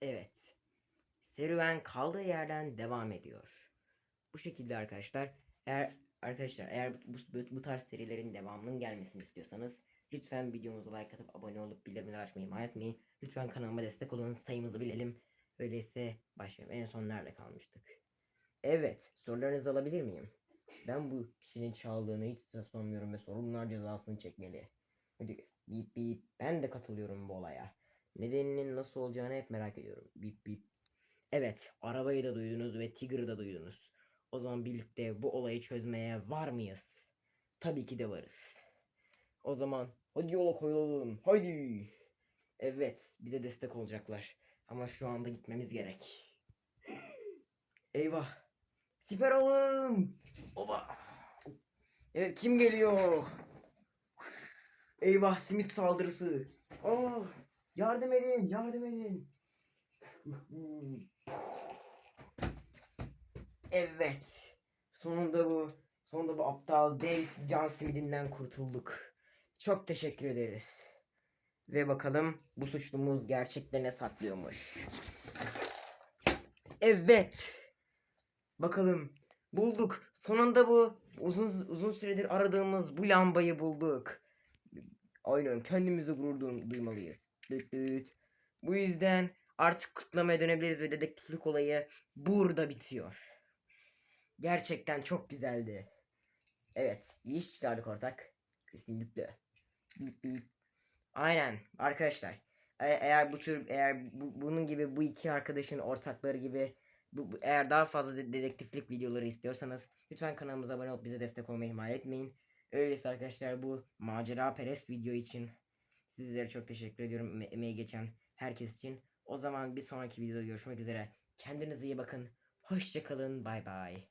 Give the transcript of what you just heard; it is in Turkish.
Evet. Serüven kaldığı yerden devam ediyor. Bu şekilde arkadaşlar. Eğer arkadaşlar eğer bu, bu, bu tarz serilerin devamının gelmesini istiyorsanız lütfen videomuza like atıp abone olup bildirimleri açmayı ihmal etmeyin. Lütfen kanalıma destek olun. Sayımızı bilelim. Öyleyse başlayalım. En son nerede kalmıştık? Evet. Sorularınızı alabilir miyim? Ben bu kişinin çaldığını hiç sanmıyorum ve sorumlular cezasını çekmeli. Hadi bip bip. Ben de katılıyorum bu olaya. Nedeninin nasıl olacağını hep merak ediyorum. Bip bip. Evet, arabayı da duydunuz ve Tigger'ı da duydunuz. O zaman birlikte bu olayı çözmeye var mıyız? Tabii ki de varız. O zaman hadi yola koyulalım. Hadi. Evet, bize destek olacaklar. Ama şu anda gitmemiz gerek. Eyvah. Siper olun. Oba. Evet, kim geliyor? Eyvah, simit saldırısı. Aa, yardım edin, yardım edin. Evet. Sonunda bu sonunda bu aptal dev can simidinden kurtulduk. Çok teşekkür ederiz. Ve bakalım bu suçlumuz gerçekten ne saklıyormuş. Evet. Bakalım bulduk. Sonunda bu uzun uzun süredir aradığımız bu lambayı bulduk. Aynen kendimizi gurur du- duymalıyız. Bu yüzden artık kutlamaya dönebiliriz ve dedektiflik olayı burada bitiyor. Gerçekten çok güzeldi. Evet, iyi iş çıkardık ortak. Kesinlikle. Bip bip. Aynen arkadaşlar. e- Eğer bu tür eğer bu- bunun gibi bu iki arkadaşın ortakları gibi bu, bu- eğer daha fazla de- dedektiflik videoları istiyorsanız lütfen kanalımıza abone olup bize destek olmayı ihmal etmeyin. Öyleyse arkadaşlar bu macera perest video için sizlere çok teşekkür ediyorum eme- emeği geçen herkes için. O zaman bir sonraki videoda görüşmek üzere. Kendinize iyi bakın. Hoşçakalın. Bay bay.